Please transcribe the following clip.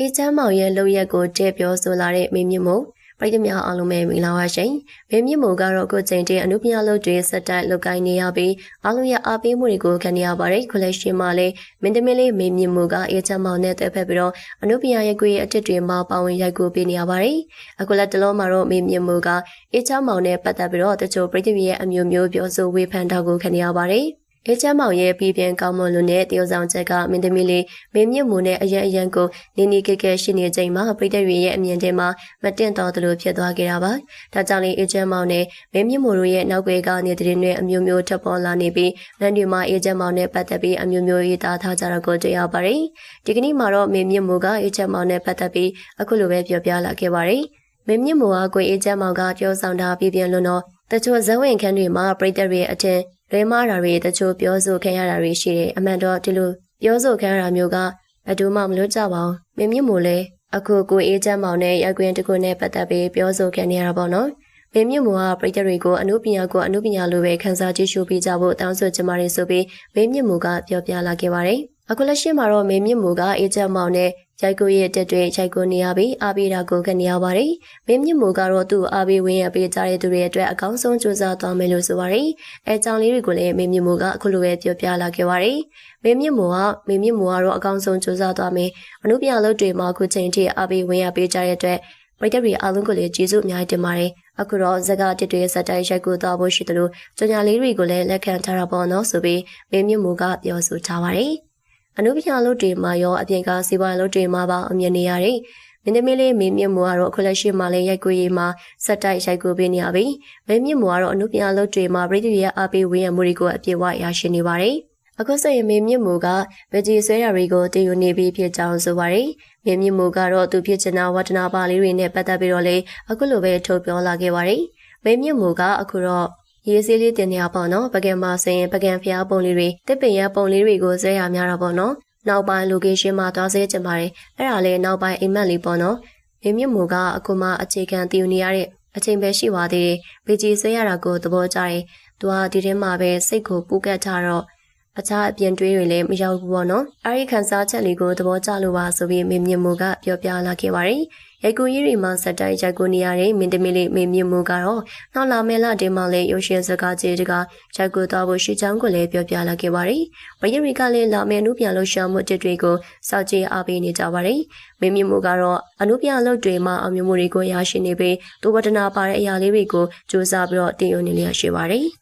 အေချမ်းမောင်ရဲ့လုပ်ရက်ကိုတဲ့ပြောဆိုလာတဲ့မေမြင့်မို့ပရိသတ်များအားလုံးပဲမင်္ဂလာပါရှင်။မေမြင့်မို့ကတော့အခုချိန်တည်းအနုပညာလုပ်တွေစက်တိုက်လုပ်ကိုင်းနေရပြီးအားလုံးရဲ့အားပေးမှုတွေကိုခံနေရပါတယ်။ခုလက်ရှိမှာလည်းမင်းသမီးလေးမေမြင့်မို့ကအေချမ်းမောင်နဲ့တက်ဖက်ပြီးတော့အနုပညာရဲ့ကိုရဲ့အထက်တွေမှာပါဝင်ရိုက်ကူပေးနေရပါတယ်။အခုလက်တလုံးမှာတော့မေမြင့်မို့ကအေချမ်းမောင်နဲ့ပတ်သက်ပြီးတော့တချို့ပရိသတ်ရဲ့အမျိုးမျိုးပြောဆိုဝေဖန်တာကိုခံနေရပါတယ်။ အေချမ်းမောင်ရဲ့ပြည်ပြန်ကောင်းမွန်လို့နဲ့တယောက်ဆောင်ချက်ကမင်းသမီးလေးမင်းမြင့်မူနဲ့အရန်အရန်ကိုနေနေကဲကဲရှိနေချိန်မှာပြည်သက်ရဲ့အမြင်ထဲမှာမတင်တော်သလိုဖြစ်သွားခဲ့တာပါ။ဒါကြောင့်လေအေချမ်းမောင်နဲ့မင်းမြင့်မူတို့ရဲ့နောက်ွယ်ကနေတရင်တွေအမျိုးမျိုးထပ်ပေါ်လာနေပြီးလမ်းတွေမှာအေချမ်းမောင်နဲ့ပတ်သက်ပြီးအမျိုးမျိုးရေးသားထားကြတာကိုတွေ့ရပါတယ်။ဒီကနေ့မှာတော့မင်းမြင့်မူကအေချမ်းမောင်နဲ့ပတ်သက်ပြီးအခုလိုပဲပြောပြလာခဲ့ပါတယ်။မင်းမြင့်မူကကိုအေချမ်းမောင်ကပြောဆောင်တာပြည်ပြန်လို့တော့ တချို့ဇဝင်ခန်းတွေမှာပြည်သက်ရဲ့အထင်လွဲမားတာတွေတချို့ပြောဆိုခံရတာတွေရှိတယ်အမှန်တော့ဒီလိုပြောဆိုခံရတာမျိုးကဘယ်သူမှမလို့ကြပါဘူးမင်းမြင့်မို့လဲအခုကိုအေးချမ်းမောင်နဲ့ရက်ကွင်းတစ်ခုနဲ့ပတ်သက်ပြီးပြောဆိုခံနေရတာပေါ့နော်မင်းမြင့်မို့ကပရိသတ်တွေကိုအနုပညာကိုအနုပညာလိုပဲခန်းစားကြည့်ရှုပေးကြဖို့တောင်းဆိုချင်ပါတယ်ဆိုပြီးမင်းမြင့်မို့ကပြောပြလာခဲ့ပါတယ် အခုလက်ရှိမှာတော့မင်းမြင့်မို့ကအေးချမ်းမောင်နဲ့ရိုက်ကိုရဲ့တက်တွေရိုက်ကိုနေရပြီးအားပေးတာကိုကနေရပါတယ်။မင်းမြင့်မို့ကတော့သူ့အားပေးဝင်ရပေးကြတဲ့သူတွေအတွက်အကောင်းဆုံးကြိုးစားသွားမယ်လို့ဆိုပါတယ်။အဲကြောင့်လေးတွေကိုလည်းမင်းမြင့်မို့ကအခုလိုပဲပြောပြလာခဲ့ပါတယ်။မင်းမြင့်မို့ကမင်းမြင့်မို့ကတော့အကောင်းဆုံးကြိုးစားသွားမယ်။အမှုပြလုပ်တွေမှာအခုချိန်ထိအားပေးဝင်ရပေးကြတဲ့အတွက်ပရိသတ်တွေအားလုံးကိုလည်းကျေးဇူးအများကြီးတင်ပါတယ်။အခုတော့ဇကာတစ်တွေစက်တိုင်းရိုက်ကိုသွားဖို့ရှိသလိုကြညာလေးတွေကိုလည်းလက်ခံထားတာပေါ့နော်ဆိုပြီးမင်းမြင့်မို့ကပြောဆိုထားပါတယ်။ အနုပညာလုပ်တွေမှာရောအပြင်ကစီးပွားလုပ်တွေမှာပါအမြင်နေရတယ်။မင်းသမီးလေးမင်းမြင့်မူကတော့အခုလက်ရှိမှာလည်းရိုက်ကူရေးမှာစက်တိုက်ရိုက်ကူပေးနေရပြီ။မင်းမြင့်မူကတော့အနုပညာလုပ်တွေမှာပြည်သူရဲ့အားပေးဝန်းရမှုတွေကိုအပြည့်အဝရရှိနေပါတယ်။အခုဆိုရင်မင်းမြင့်မူကဗဂျီဆွဲရာတွေကိုတည်ယူနေပြီးဖြစ်ကြောင်းဆိုပါတယ်။မင်းမြင့်မူကတော့သူဖြစ်ချင်တာဝတ္တနာပါလေးတွေနဲ့ပတ်သက်ပြီးတော့လေအခုလိုပဲထုတ်ပြောလာခဲ့ပါတယ်။မင်းမြင့်မူကအခုတော့ ရေးစည်းလေးတင်နေရပေါ့နော်ပကံမှာဆိုရင်ပကံဖျားပုံလေးတွေတစ်ပင်ရပုံလေးတွေကိုဇဲရများတာပေါ့နော်နောက်ပိုင်း location မှာသွားစေချင်ပါတယ်အဲ့ဒါလည်းနောက်ပိုင်းအိမ်မက်လေးပေါ့နော်မင်းမြင့်မူကအခုမှအခြေခံတည်ယူနေရတဲ့အချိန်ပဲရှိပါသေးတယ်ဘေဂျီဆွဲရတာကိုသဘောကျတယ်သူကဒီထဲမှာပဲစိတ်ကိုပူကတ်ထားတော့ အခြားအပြင်တွေးတွေလည်းမရောက်ဘူးပေါ့နော်။အဲဒီခန်းစားချက်လေးကိုသဘောကျလို့ပါဆိုပြီးမင်းမြင့်မိုးကပြောပြလာခဲ့ပါတယ်။ရိုက်ကူကြီးတွေမှာစက်တိုင်းရိုက်ကူနေရတဲ့မင်းသမီးလေးမင်းမြင့်မိုးကတော့နောက်လာမယ့်လတည်းမှာလည်းရုပ်ရှင်စကားကြီးတကရိုက်ကူသွားဖို့ရှိချောင်းကိုလည်းပြောပြလာခဲ့ပါတယ်။ပရိရိကလည်းလာမယ့်အမှုပြန်လို့ရှာမှုတစ်တွေကိုစောင့်ကြည့်အားပေးနေကြပါတယ်။မင်းမြင့်မိုးကတော့အမှုပြန်လုပ်တွေမှာအမျိုးမျိုးတွေကိုရရှိနေပြီးသူဝတ္တနာပါတဲ့အရာလေးတွေကိုစူးစမ်းပြီးတော့တည်ယူနေလျက်ရှိပါတယ်။